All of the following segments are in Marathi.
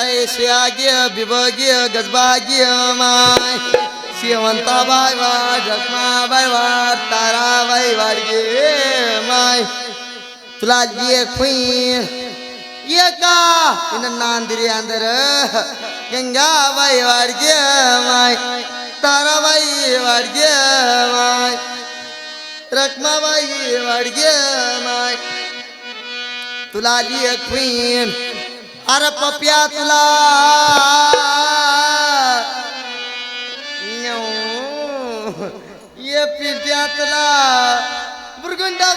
ऐश्वर्य विभोग्य गजभाग्य माय. शिवंता बाय वाट रखमा बाय वाट तारा बाय वाट माय. तुला ये क्वीन ये का? इन नांदिरी अंदर गंगा बाई वाडगे माय. तारा बाई वाडगे माय. रखमाबाई बाई वाडगे माय. तुला लिय क्वीन अरे पप्या तुला ये पिप्या तुला बुरगुंडा।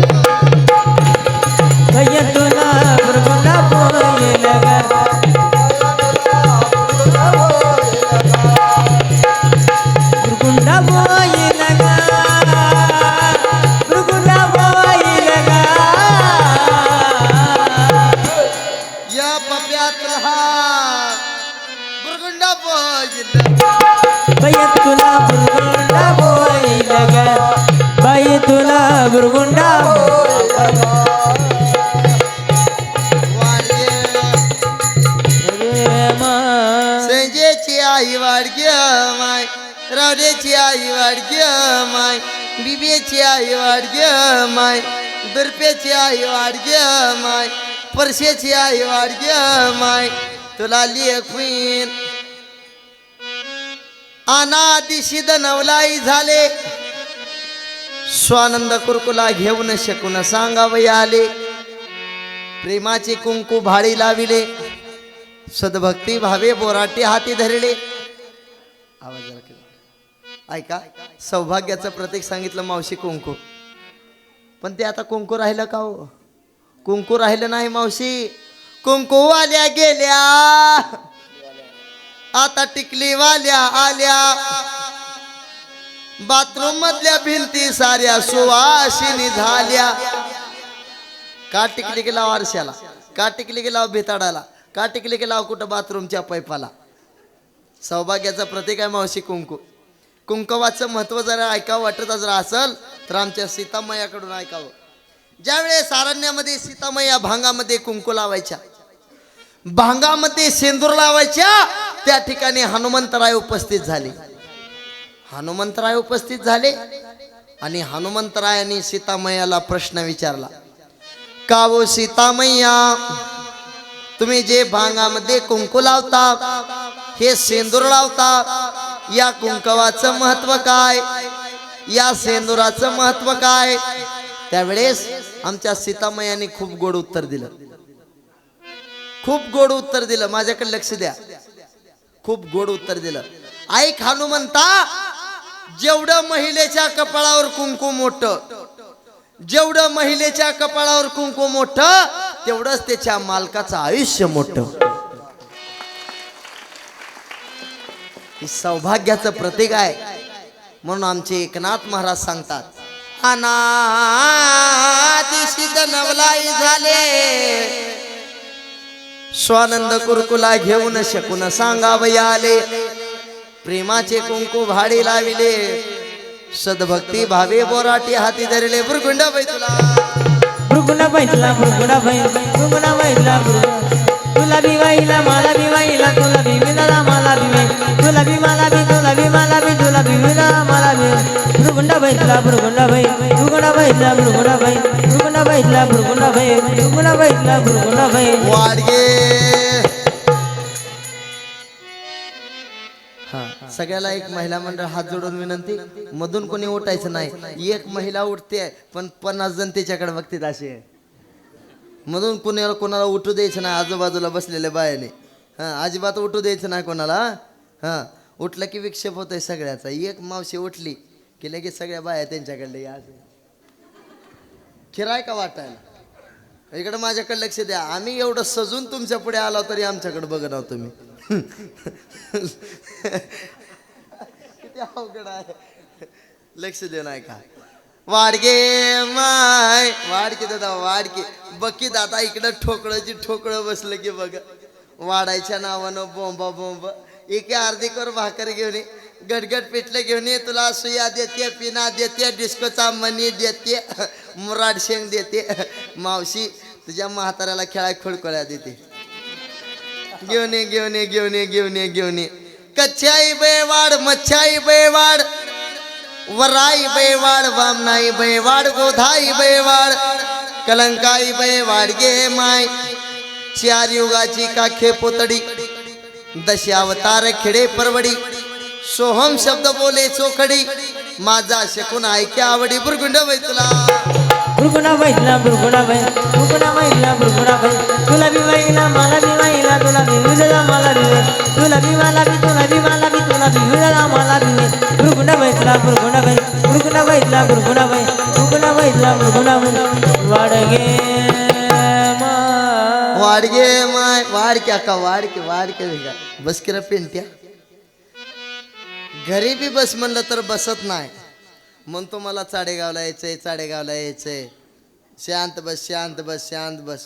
माय दुर्प्याची आई वाडगे माय परशेची आई वाडगे माय तुला लिय क्वीन. अनादिशिद नवलाई झाले. स्वानंद कुरकुला घेऊन शकून सांगावय आले प्रेमाचे कुंकू भाळी लाविले. सद्भक्ती भावे बोराटे हाती धरले. आवाज ऐका. सौभाग्याचं प्रतीक सांगितलं मावशी कुंकू. पण ते आता कुंकू राहिलं का हो? कुंकू राहिलं नाही मावशी. कुंकू आल्या गेल्या. आता टिकली वाल्या आल्या. बाथरूम मधल्या भिंती साऱ्या सुवासिनी झाल्या. का टिकली गेला आरशाला? का टिकली गेला भिताडाला? का टिकली गेला कुठं बाथरूमच्या पैपाला? सौभाग्याचं प्रतीक आहे मावशी कुंकू. कुंकवाचं महत्त्व जरा ऐकावं वाटत जर असल. तर आमच्या सीतामयाकडून ऐकावं. ज्यावेळेस अरण्यामध्ये सीतामया भांगामध्ये कुंकू लावायच्या भांगामध्ये सेंदूर लावायच्या त्या ठिकाणी हनुमंतराय उपस्थित झाले. हनुमंतराय उपस्थित झाले आणि हनुमंतरायाने सीतामयाला प्रश्न विचारला का हो वो सीतामय्या तुम्ही जे भांगामध्ये कुंकू लावता हे सेंदूर लावता या कुंकवाचं महत्त्व काय? या सेंदुराचं महत्त्व काय? त्यावेळेस आमच्या सीतामयाने खूप गोड उत्तर दिलं. खूप गोड उत्तर दिलं. माझ्याकडे लक्ष द्या. खूप गोड उत्तर दिलं. ऐक हनुमंता जेवढं महिलेच्या कपाळावर कुंकू मोठं जेवढं महिलेच्या कपाळावर कुंकू मोठ तेवढंच त्याच्या मालकाचं आयुष्य मोठं. सौभाग्याचं प्रतीक आहे. म्हणून आमचे एकनाथ महाराज सांगतात अनादिशिद नवलाई झाले. स्वानंद कुरकुला घेऊन शकून सांगावय आले प्रेमाचे कुंकू भाडे लाविले. सद्भक्ती भावे बोराटी हाती धरले. बुरगुंड तुला बुरगुंडा बाई तुला बुरगुंडा बाई बैतला तुला तुला मला बी तुला बी मला बी तुला बी मला बी तुला बी बुरगुंडा बाई तुला बुरगुंडा बाई बुरगुंडा बाई तुला बुरगुंडा बाई बुरगुंडा बाई तुला बुरगुंडा बाई वाडगे. हा सगळ्याला एक महिला मंडळ हात जोडून विनंती मधून कोणी उठायचं नाही. एक महिला उठते पण पन्नास जण त्याच्याकडे बघतात असे. मधून कोणाला कोणाला उठू द्यायचं नाही आजूबाजूला बसलेल्या बायाने. हा अजिबात उठू द्यायचं नाही कोणाला हा. उठलं की विक्षेप होतोय सगळ्याचा. एक मावशी उठली की लगेच सगळ्या बाया त्यांच्याकडले या. खिराय का वाटायला? इकडे माझ्याकडे लक्ष द्या. आम्ही एवढं सजून तुमच्यापुढे आलो तरी आमच्याकडे बघत आहोत तुम्ही. किती अवघड आहे. लक्ष दे नाही का वाडगे माय. वाडके दादा वाडके. बकी दादा इकडं ठोकळंची ठोकळं बसलं की बघ. वाडायच्या नावानं बोंबा बोंब. एके अर्धी कर भाकर घेऊन गडगड पिठलं घेऊन ये तुला सुया देते पिना देते डिस्कोचा मनी देते मुराड शेंग देते. मावशी तुझ्या म्हाताऱ्याला खेळा खोडकोळ्या देते. घेऊन ये घेऊन ये घेऊन ये घेऊन ये घेऊन ये. कच्छाई बैवाड मच्छाई बैवाड वराई बैवाड वामनाई बैवाड गोधाई बैवाड कलंकाई बैवाड गे माय. चार युगाची काखे पोतडी दशावतार खेडे परवडी सोहम शब्द बोले चोखडी माझा शकून ऐक्या आवडी बुरगुंड तुला बुरगुडा बैठला बुरगुडा बै बुरगुडा बैठला बुरगुडा बै तुला बी वाईला मला बी वाईला तुला बी विजला मला बी वे तुला बी मला बी तुला बी मला बी तुला बी विजला मला बी बुरगुडा बैठला बुरगुडा बै बुरगुडा बैठला बुरगुडा बै बुरगुडा बैठला बुरगुडा बै वाडगे वाडगे माय वाडक्या का वाडके वाडके बस की रे पेंट्या. घरी बी बस म्हणलं तर बसत नाही. म्हणतो मला चाडेगावला यायचंय चाडेगावला यायचंय. शांत बस शांत बस शांत बस.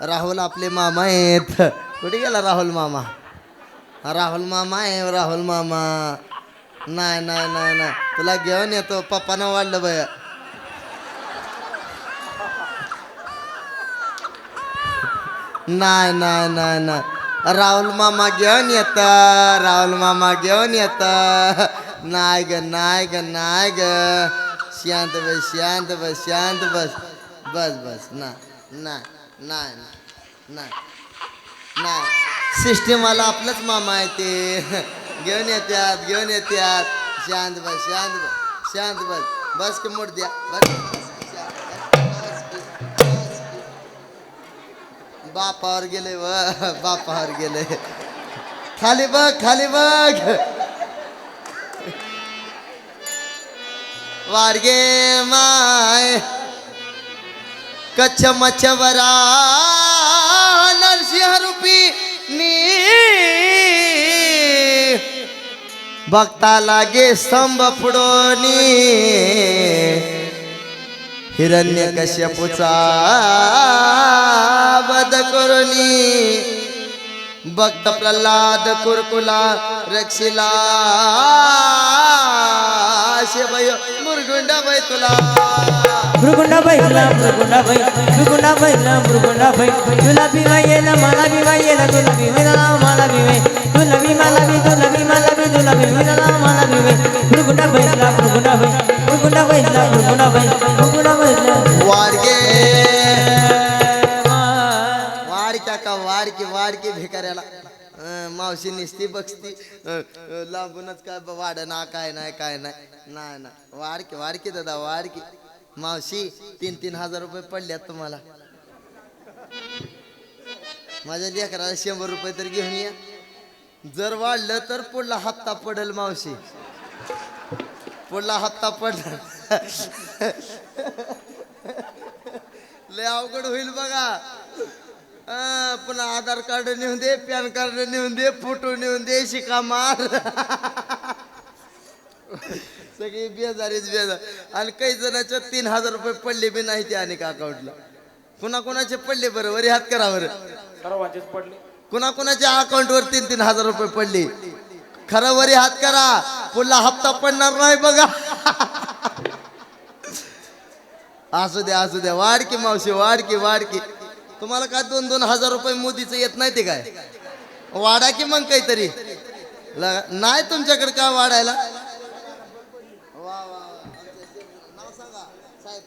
राहुल आपले मामा आहेत. कुठे गेला राहुल मामा? राहुल मामा आहे राहुल मामा. नाही नाही नाही नाही. तुला घेऊन येतो. पप्पानं वाढलं बया नाही नाही नाही नाही. राहुल मामा घेऊन येत राहुल मामा घेऊन येत. नाही ग नाही ग नाही ग. शांत बस शांत बस शांत बस. बस बस. नाही नाही नाही नाही सिस्टीमाला आपलंच मामा आहे ते. घेऊन येत्यात घेऊन येत्यात. शांत बस शांत बस शांत बस. बस की मोड द्या बस. बापावर गेले व बापावर गेले. खाली बघ खाली बघ. वाडगे माय कच्छ मच्छवरा नरसिंह रूपी नी भक्ता लागे स्तंभ फुडोनी हिरण्य कश्यपूचा. वध करुणी भक्त प्रल्हाद कुरकुला रक्षिला शिवय मुरगुंड बाई तुला. बुरगुंडा बैठला बुरगुंडा बै बुरगुंडा बैठला बुरगुंडा बै तुला बी वाईला मला बी वाईला तुला बी विजला मला बी वे तुला बी मला बी तुला बी मला बी तुला बी विजला मला बी वे बुरगुंडा बैठला बुरगुंडा बै बुरगुंडा बैठला बुरगुंडा बै बुरगुंडा बैठला वाडगे वाडकी भिकाऱ्याला. मावशी निसती बघती लांबूनच काय ब- काय नाही काय नाही. नाही ना वाडकी वाडकी दादा वाडकी. मावशी तीन तीन हजार रुपये पडल्यात तुम्हाला. माझ्या लेकराला शंभर रुपये तर घेऊन या. जर वाढलं तर पुढला हप्ता पडेल मावशी. पुढला हप्ता पडला. लय अवघड होईल बघा. अं, पुन्हा आधार कार्ड नेऊन दे पॅन कार्ड नेऊन दे फोटो नेऊन दे शिका मार. सगळी बेजारीच बेजार. आणि काही जणांच्या तीन हजार रुपये पडले बी नाही ते अनेक अकाउंटला कुणा कुणाचे पडले बरं? वरी हात करा बरं. सर्वांचेच पडले. कुणा कुणाच्या अकाउंटवर तीन तीन हजार रुपये पडले. खरं वरी हात करा. पुढला हप्ता पडणार नाही बघा. असू द्या असू द्या. वाढकी मावशी वाढकी वाढकी तुम्हाला काय दोन दोन हजार रुपये मोदीचं येत नाही ते काय? वाढा की मग काहीतरी? नाही तुमच्याकडे का वाढायला? वा, वा, साहेब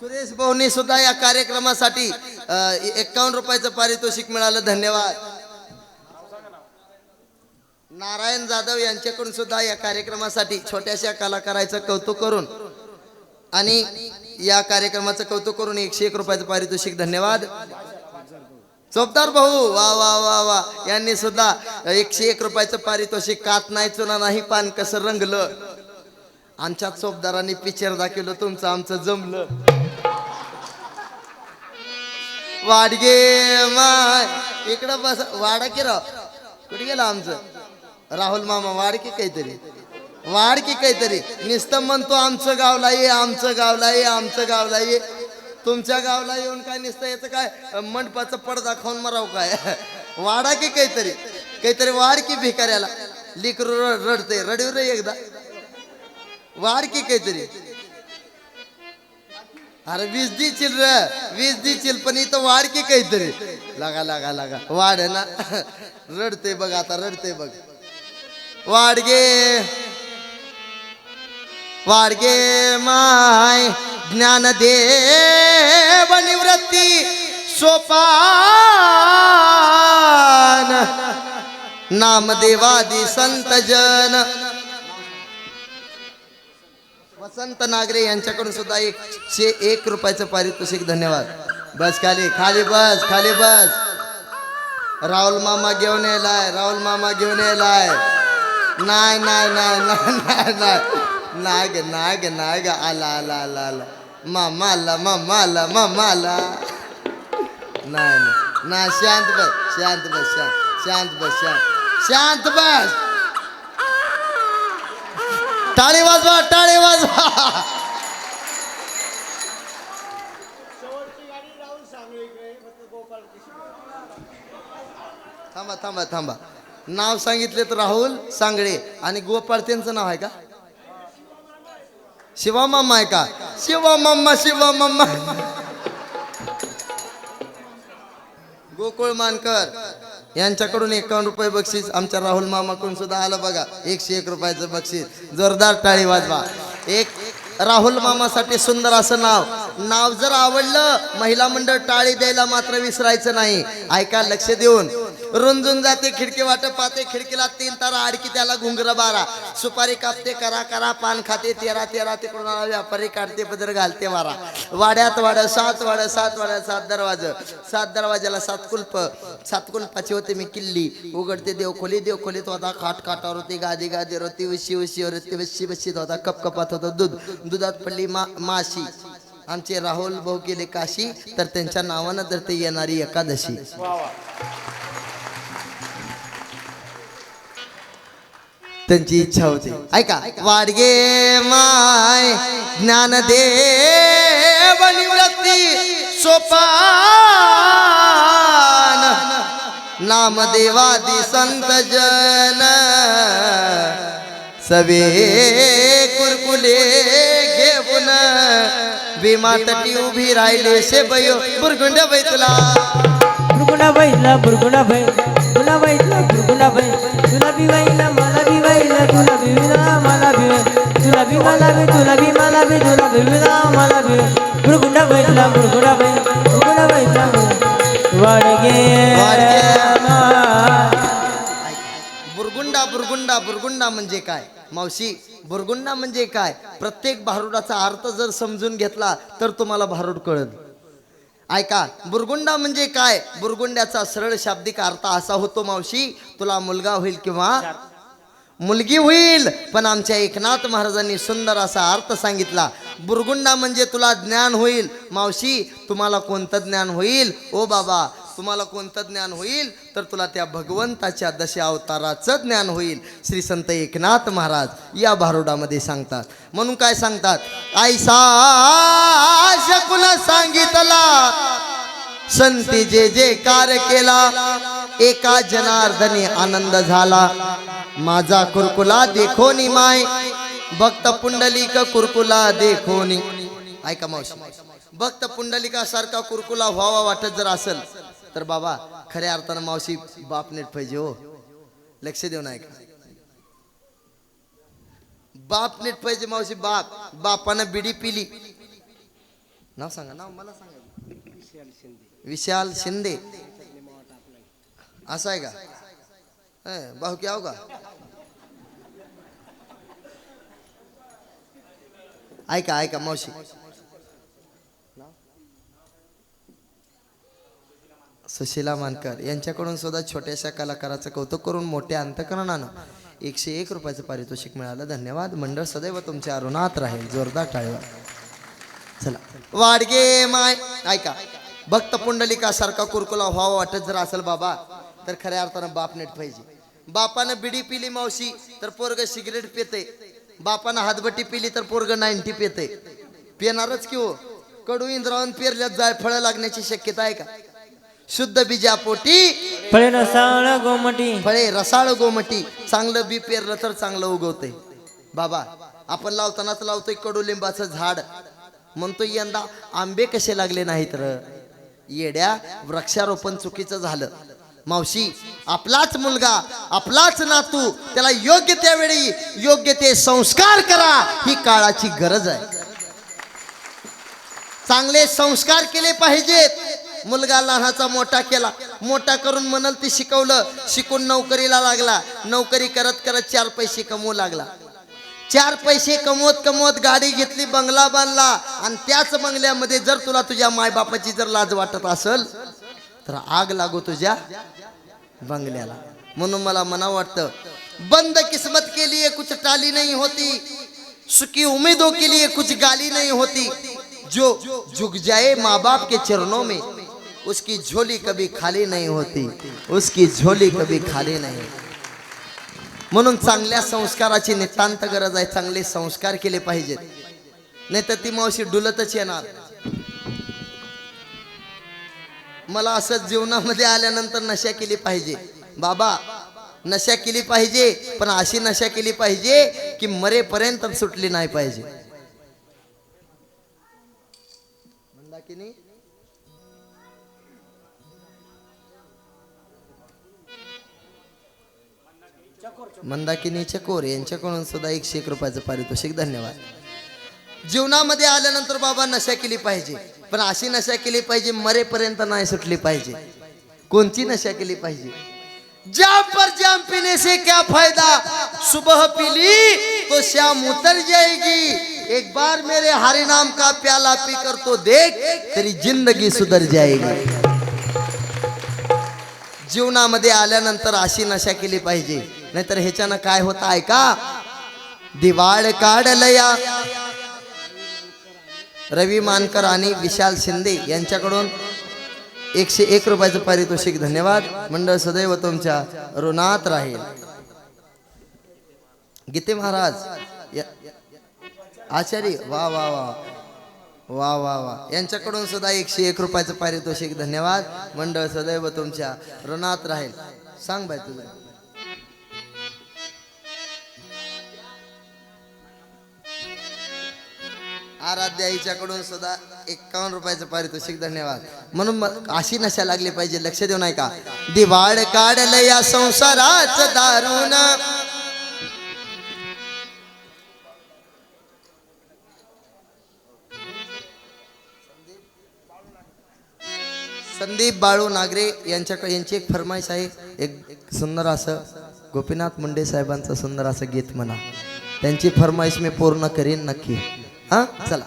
सुरेश भाऊनी सुद्धा या कार्यक्रमासाठी एकावन्न रुपयाचं पारितोषिक मिळालं. धन्यवाद. नारायण जाधव यांच्याकडून सुद्धा या कार्यक्रमासाठी छोट्याशा कलाकाराचं कौतुक करून आणि या कार्यक्रमाचं कौतुक करून एकशे एक रुपयाचं पारितोषिक धन्यवाद. चोपदार भाऊ वा वा वा वा. यांनी सुद्धा एकशे एक रुपयाचं पारितोषिक कात नाही चुना नाही पान कसं रंगलं? आमच्या चोपदारांनी पिक्चर दाखवलं तुमचं आमचं जमलं. वाडगे माय इकडं बस. वाडा की राव? कुठे गेला आमचं? राहुल मामा वाडके काहीतरी. वाढ की काहीतरी. नुसतं म्हणतो आमचं गावला ये आमचं गावला ये आमचं गावला ये तुमच्या गावला येऊन काय नुसतं याचं काय मंडपाचं पडदा खाऊन मराव काय? वाडा की काहीतरी. काहीतरी वाढ की भिकाऱ्याला. लिकरू रडते रडीव रे एकदा. वाढ की काहीतरी. अरे वीस चिल र वीस चिल पण इथं वाढ की काहीतरी. लागा लागा लागा. वाढ ना. रडते बघ आता रडते बघ. वाडगे वाडगे माय ज्ञानदेव निवृत्ती सोपान. नामदेवादी संत जन. वसंत नागरे यांच्याकडून सुद्धा एकशे एक रुपयाचं पारितोषिक धन्यवाद. बस खाली खाली बस खाली बस. राहुल मामा घेऊन येलाय राहुल मामा घेऊन येलाय. नाही नाही नाही नाही नाही. नाही नाही ग नाही ग नाही ग आला आला आला आला. मामा आला मामा आला मामा आला. नाही नाही. शांत बस शांत बस शांत शांत बस शांत. शांत बस. टाळी वाजवा टाळी वाजवा. थांबा थांबा थांबा. नाव सांगितले तर राहुल सांगळे आणि गोपाळ त्यांचं नाव आहे का? शिवामामा आहे का? शिवा मामा. गोकुळ मानकर यांच्याकडून एकावन्न रुपये बक्षीस आमच्या राहुल मामाकडून सुद्धा आलं बघा. एकशे एक रुपयाचं बक्षीस. जोरदार टाळी वाजवा. एक राहुल मामासाठी सुंदर असं नाव. नाव जर आवडलं महिला मंडळ टाळी द्यायला मात्र विसरायचं नाही. ऐका लक्ष देऊन. रुंजून जाते खिडकी वाट पाहते खिडकीला तीन तारा आडकी त्याला घुंगर बारा. सुपारी कापते करा करा पान खाते तेरा तेरा ते कोणाला व्यापारी काढते पदर घालते वारा वाड्यात वाड सात वाड सात वाड्या सात दरवाज. सात दरवाजाला सात कुल्प. सात कुल्पाची होते मी किल्ली. उघडते देवखोली देवखोलीत होता खाट खाटावर होती गादी गादीवर होती उशी उशीवर होती वशी वशीत होता कप कपात दूध. दुधात पडली मा माशी. आमचे राहुल भाऊ गेले काशी तर त्यांच्या नावानं तर ते येणारी एकादशी. त्यांची इच्छा होती. ऐका. वाडगे माय ज्ञानदेव निवृत्ती सोपान. नामदेवादी संत जन. सवे कुरकुले घेऊन. विमातटी उभी राहिले शे बयो बुरगुंड बैतला. बुरगुडा बैठला बुरगुडा बै तुला बैठला बुरगुडा बै तुला बी बैला तुला मला तुला तुला तुला मला बैठला बै बैठला बुरगुंडा बुरगुंडा बुरगुंडा म्हणजे काय? मावशी बुरगुंडा म्हणजे काय? प्रत्येक भारुडाचा अर्थ जर समजून घेतला तर तुम्हाला भारूड कळत ऐका बुरगुंडा म्हणजे काय? बुरगुंड्याचा सरळ शाब्दिक अर्थ असा होतो मावशी तुला मुलगा होईल किंवा मुलगी होईल. पण आमच्या एकनाथ महाराजांनी सुंदर असा अर्थ सांगितला. बुरगुंडा म्हणजे तुला ज्ञान होईल. मावशी तुम्हाला कोणतं ज्ञान होईल? ओ बाबा तुम्हाला कोणतं ज्ञान होईल? तर तुला त्या भगवंताच्या दशा अवताराचं ज्ञान होईल. श्री संत एकनाथ महाराज या भारुडामध्ये सांगतात. म्हणून काय सांगतात? आईसा शकुला सांगितला. संती जे जे कार्य केला एका जनार्दने आनंद झाला. माझा कुरकुला देखोनी माय. भक्त पुंडलिक कुरकुला देखोनी. ऐका मावशी. भक्त पुंडलिका सारखा कुरकुला व्हावा वाटत जर असेल तर बाबा खऱ्या अर्थानं मावशी बाप नीट पाहिजे हो. लक्ष देऊन ऐका. बाप नीट पाहिजे मावशी बाप. बापानं बिडी पिली. नाव सांगा नाव मला सांगा. विशाल शिंदे. असं आहे का? भाऊ की आहो का ऐका ऐका मावशी. सुशीला मानकर यांच्याकडून सुद्धा छोट्याशा कलाकाराचं कौतुक करून मोठ्या अंतकरणानं एकशे एक रुपयाचं पारितोषिक मिळालं. धन्यवाद. मंडळ सदैव तुमच्या अरुणात राहील. जोरदार टाळवा चला. वाडगे माय. ऐका. भक्त पुंडलिका सारखा कुरकुला व्हावा वाटत जर असेल बाबा. तर खऱ्या अर्थानं बाप नेट पाहिजे. बापानं बिडी पिली मावशी तर पोरग सिगरेट पिते बापानं हातबट्टी पिली तर पोरग नाईन्टी पिते पिणारच की हो? कडू इंद्रावून पेरल्यात जाय फळं लागण्याची शक्यता आहे का? शुद्ध बीजापोटी. फळे रसाळ गोमटी. फळे रसाळ गोमटी. चांगलं बी पेरलं तर चांगलं उगवतंय. बाबा आपण लावतानाच लावतोय कडुलिंबाचं झाड. म्हणतो यंदा आंबे कसे लागले नाहीत र? येड्या वृक्षारोपण चुकीचं झालं. मावशी आपलाच मुलगा आपलाच नातू त्याला योग्य त्यावेळी योग्य ते संस्कार करा ही काळाची गरज आहे. चांगले संस्कार केले पाहिजेत. मुलगा लहानाचा मोठा केला. मोठा करून म्हणाल ते शिकवलं शिकून नोकरीला लागला. नोकरी करत करत चार पैसे कमवू लागला. चार पैसे कमवत कमवत गाडी घेतली बंगला बांधला. आणि त्याच बंगल्यामध्ये जर तुला तुझ्या मायबापाची जर लाज वाटत असल तर आग लागू तुझ्या बंगल्याला. म्हणून मला मना वाटतं बंद किस्मत के लिए कुछ टाली नहीं होती. सुखी उम्मीदों के लिए कुछ गाली नहीं होती. जो झुक जाए माँ बाप के चरणों में उसकी झोली कभी खाली नहीं होती. उसकी झोली कभी खाली नहीं. म्हणून चांगल्या संस्काराची नितांत गरज आहे. चांगले संस्कार केले पाहिजेत. नाही तर ती मावशी डुलतच येणार. मला असं जीवनामध्ये आल्यानंतर नशा केली पाहिजे. बाबा नशा केली पाहिजे पण अशी नशा केली पाहिजे की मरेपर्यंत सुटली नाही पाहिजे. मंदाकिनी मंदाकिनी चकोर यांच्याकडून सुद्धा एकशे एक रुपयाचं पारितोषिक धन्यवाद. जीवनामध्ये आल्यानंतर बाबा नशा केली पाहिजे. पण अशी नशा केली पाहिजे, मरेपर्यंत नाही सुटली पाहिजे. कोणती नशा केली पाहिजे? जाम पर जाम पीने से क्या फ़ायदा? सुबह पीली तो शाम उतर जाएगी. एक बार मेरे हरि नाम का प्याला पी कर तो देख, तेरी ज़िंदगी सुधर जाएगी. जीवनामध्ये आल्यानंतर अशी नशा केली पाहिजे. नाहीतर ह्याच्यानं काय होत आहे का? दिवाळ काढलया. रवी मानकर आणि विशाल शिंदे यांच्याकडून एकशे एक रुपयाचं पारितोषिक धन्यवाद. मंडळ सदैव तुमच्या ऋणात राहील. गीते महाराज आचार्य वा वा वा वा वा वा. यांच्याकडून सुद्धा एकशे एक रुपयाचं पारितोषिक धन्यवाद. मंडळ सदैव तुमच्या ऋणात राहील. सांग बाय तुझं. आराध्या आईच्याकडून सुद्धा एकावन्न रुपयाचं पारितोषिक धन्यवाद. म्हणून मग अशी नशा लागली पाहिजे लक्ष देऊ नाही का दिवाळ काढलं या संसाराचं दारुण. संदीप बाळू नागरे यांच्याकडे यांची एक फरमाईश आहे. एक सुंदर असं गोपीनाथ मुंडे साहेबांचं सुंदर असं गीत म्हणा. त्यांची फरमाईश मी पूर्ण करीन नक्की. हा? चला.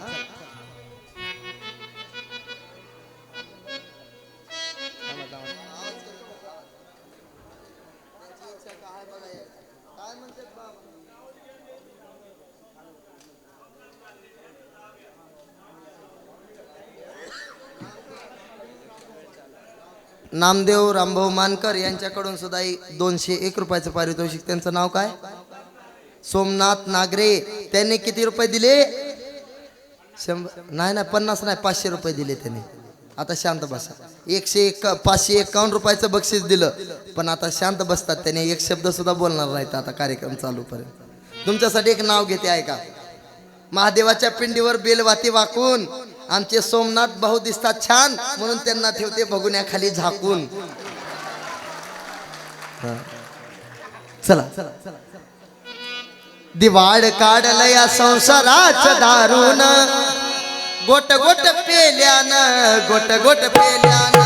नामदेव रामभाऊ मानकर यांच्याकडून सुद्धा एक दोनशे एक रुपयाचं पारितोषिक. त्यांचं नाव काय? सोमनाथ नागरे. त्यांनी किती रुपये दिले? शंभर नाही नाही पन्नास नाही पाचशे रुपये दिले त्यांनी. आता शांत बसा. एकशे एक पाचशे एकावन्न रुपयाचं बक्षीस दिलं. पण आता शांत बसतात त्याने. एक शब्द सुद्धा बोलणार नाहीत आता कार्यक्रम चालूपर्यंत. तुमच्यासाठी एक नाव घेते ऐका. महादेवाच्या पिंडीवर बेलवाती वाकून आमचे सोमनाथ भाऊ दिसतात छान म्हणून त्यांना ठेवते बघुण्याखाली झाकून. चला चला चला. दिवाळ काढलं या संसाराचं दारुण. गोट गोट पेल्यान गोट गोट पेल्यान.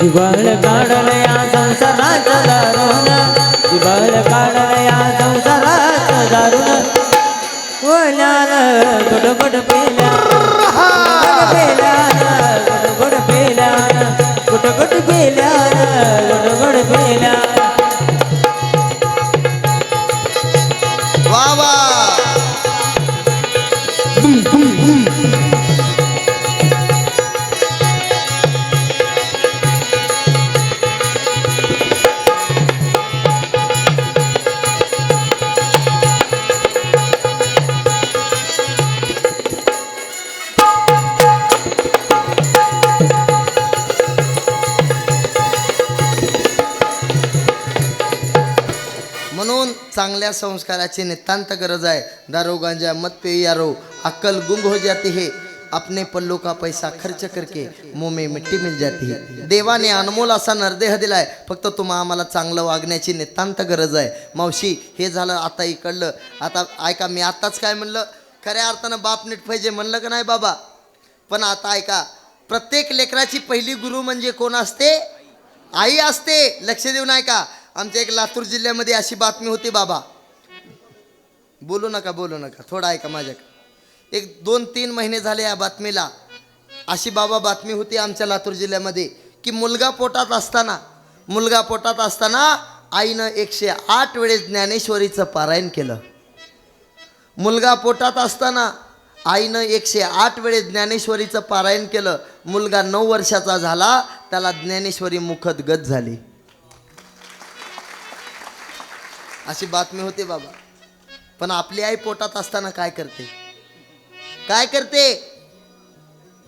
दिवाळ काढलं या संसाराचं दारुण. दिवाळ काढलं या संसाराचं दारुण. ओल्यानं गोड गोट पेल्या पेल्यान गोट गोट पेल्यान. म्हणून चांगल्या संस्काराची नितांत गरज आहे. दारो गांजा मत पे यारो अक्कल गुंग हो जाती है. अपने पल्लू का पैसा खर्च करके मुंह में मिट्टी मिल जाती है. देवाने अनमोल असा नरदेह दिलाय. फक्त तुम्हा आम्हाला चांगलं वागण्याची नितांत गरज आहे. मावशी हे झालं आता इकडलं. आता ऐका मी आताच काय म्हणलं? खऱ्या अर्थानं बाप नीट पाहिजे म्हणलं का नाही बाबा? पण आता ऐका प्रत्येक लेकराची पहिली गुरु म्हणजे कोण असते? आई असते. लक्ष देऊन ऐका. आमच्या एक लातूर जिल्ह्यामध्ये अशी बातमी होती बाबा. बोलू नका बोलू नका. थोडं ऐका माझ्याकडे. एक दोन तीन महिने झाले या बातमीला. अशी बाबा बातमी होती आमच्या लातूर जिल्ह्यामध्ये की मुलगा पोटात असताना मुलगा पोटात असताना आईनं एकशे आठ वेळेस ज्ञानेश्वरीचं पारायण केलं. मुलगा पोटात असताना आईनं एकशे आठ वेळेस ज्ञानेश्वरीचं पारायण केलं. मुलगा नऊ वर्षाचा झाला त्याला ज्ञानेश्वरी मुखत गत झाली. अशी बातमी होते बाबा. पण आपली आई पोटात असताना काय करते? काय करते?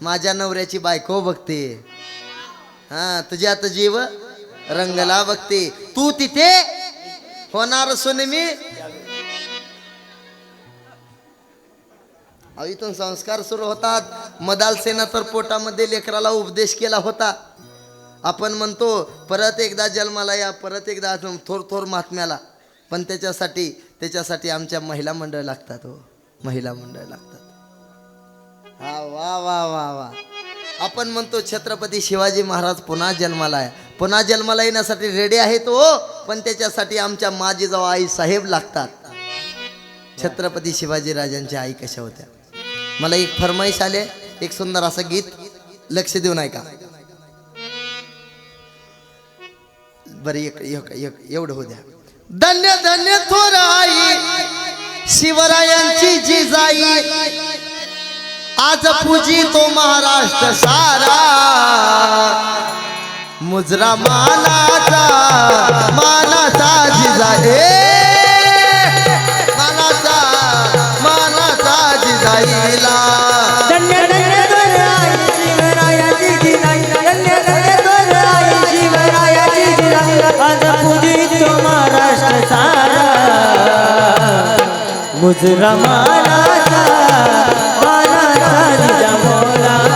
माझ्या नवऱ्याची बायको बघते. हा तुझ्यात जीव रंगला बघते. तू तिथे होणार असून मी इथून संस्कार सुरू होतात. मदाल सेना तर पोटामध्ये लेकराला उपदेश केला होता. आपण म्हणतो परत एकदा जन्माला या परत एकदा थोर थोर महात्म्याला. पण त्याच्यासाठी त्याच्यासाठी आमच्या महिला मंडळ लागतात हो. महिला मंडळ लागतात. हा वा वा वा वा. आपण म्हणतो छत्रपती शिवाजी महाराज पुन्हा जन्माला आहे. पुन्हा जन्माला येण्यासाठी रेडी आहेत हो. पण त्याच्यासाठी आमच्या माजी आई साहेब लागतात. छत्रपती शिवाजी राजांच्या आई कशा होत्या? मला एक फरमाईश आले एक सुंदर असं गीत लक्ष देऊन ऐका. बरं एक एक एवढं हो द्या. धन्य धन्य थोर आई शिवरायांची जिजाई आज पूजी तो महाराष्ट्र सारा. मुजरा मानाचा मानाचा जिजा ए मानाचा मानाचा जिजाईला धन्य धन्य दोर आई शिवरायाची जिजाई धन्य धन्य दोर आई शिवरायाची जिजाई आज पूजितो महाराष्ट्र सारा मुजरा मानाचा मानाचा जिजाऊ